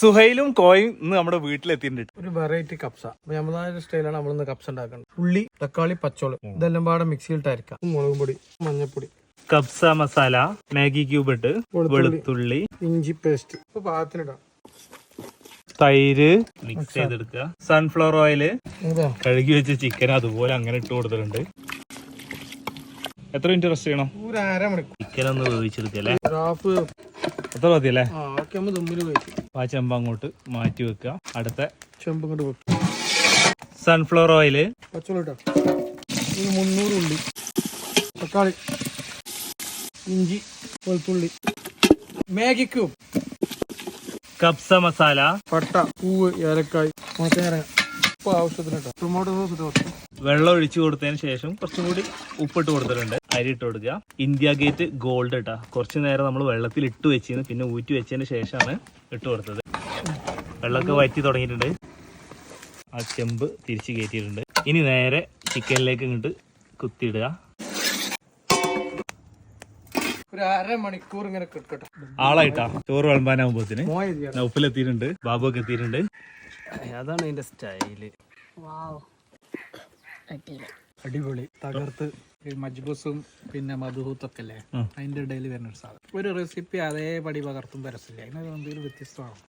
സുഹൈലും കോയും ഇന്ന് നമ്മുടെ വീട്ടിലെത്തിയിട്ടുണ്ട്. ഒരു വെറൈറ്റി കപ്സ. അപ്പൊ നമ്മളായ സ്റ്റൈലാണ് നമ്മളിന്ന് കപ്സ ഉണ്ടാക്കുന്നത് ഉള്ളി തക്കാളി പച്ചോൾ ഇതെല്ലാം പാടെ മിക്സിയിൽ അരക്കാം മുളക് പൊടി മഞ്ഞപ്പൊടി. കപ്സ മസാല മാഗി ക്യൂബ് ഇട്ട് വെളുത്തുള്ളി. ഇഞ്ചി പേസ്റ്റ് ഇപ്പൊ പാകത്തിനിടാം തൈര് മിക്സ് ചെയ്തെടുക്കുക. സൺഫ്ലവർ ഓയിൽ കഴുകി വെച്ച ചിക്കൻ അതുപോലെ അങ്ങനെ ഇട്ട് കൊടുത്തിട്ടുണ്ട്. എത്ര മിനിറ്റ് റെസ്റ്റ് ചെയ്യണം? ഒരു അരമണിക്കൂർ. ചിക്കൻ ഒന്ന് വേവിച്ചെടുക്കല്ലേ എത്ര മതിയല്ലേ? ആ ഓക്കെ നമ്മൾ ദമ്മിൽ കഴിച്ചു ആ ചെമ്പ് അങ്ങോട്ട് മാറ്റി വെക്കുക. അടുത്ത ചെമ്പ് കൊണ്ട് വെക്കും. സൺഫ്ലവർ ഇത് മുന്നൂറ് ഉള്ളി. തക്കാളി. ഇഞ്ചി. വെളുത്തുള്ളി. മാഗി ക്യൂബ് കബ്സ മസാല. പട്ട പൂവ് ഏലക്കായ്. മുളത്തേങ്ങ ഉപ്പ് ആവശ്യത്തിന് കേട്ടോ ടൊമാറ്റോ സോസ് ഇട്ട് വെള്ളം ഒഴിച്ചു കൊടുത്തതിന് ശേഷം കുറച്ചും കൂടി ഉപ്പിട്ട് കൊടുത്തിട്ടുണ്ട്. അരി ഇട്ട് കൊടുക്കുക. ഇന്ത്യ ഗേറ്റ് ഗോൾഡ് ഇട്ടാ കുറച്ച് നേരം നമ്മൾ വെള്ളത്തിൽ ഇട്ട് വെച്ചിരുന്നു. പിന്നെ ഊറ്റി വെച്ചതിന് ശേഷമാണ് ഇട്ട് കൊടുത്തത്. വെള്ളമൊക്കെ വറ്റി തുടങ്ങിയിട്ടുണ്ട്. ആ ചെമ്പ് തിരിച്ച് കയറ്റിയിട്ടുണ്ട്. ഇനി നേരെ ചിക്കനിലേക്ക് ഇങ്ങോട്ട് കുത്തിയിടുക. ഒരു അരമണിക്കൂർ ഇങ്ങനെ കിടക്കട്ടെ. ആളായിട്ടാ. ചോറ് വിളമ്പാനാകുമ്പോത്തിന് ഉപ്പിലെത്തിയിട്ടുണ്ട് ബാബു ഒക്കെ എത്തിയിട്ടുണ്ട്. അതാണ് അതിന്റെ സ്റ്റൈൽ. അടിപൊളി. തകർത്ത് മജ്ബൂസും പിന്നെ മധുഹൂത്തൊക്കെ അല്ലേ അതിന്റെ ഇടയിൽ വരുന്ന ഒരു സാധനം. ഒരു റെസിപ്പി അതേപടി പകർത്തും പരസില്ല അതിനൊരു എന്തെങ്കിലും വ്യത്യസ്തമാണ്?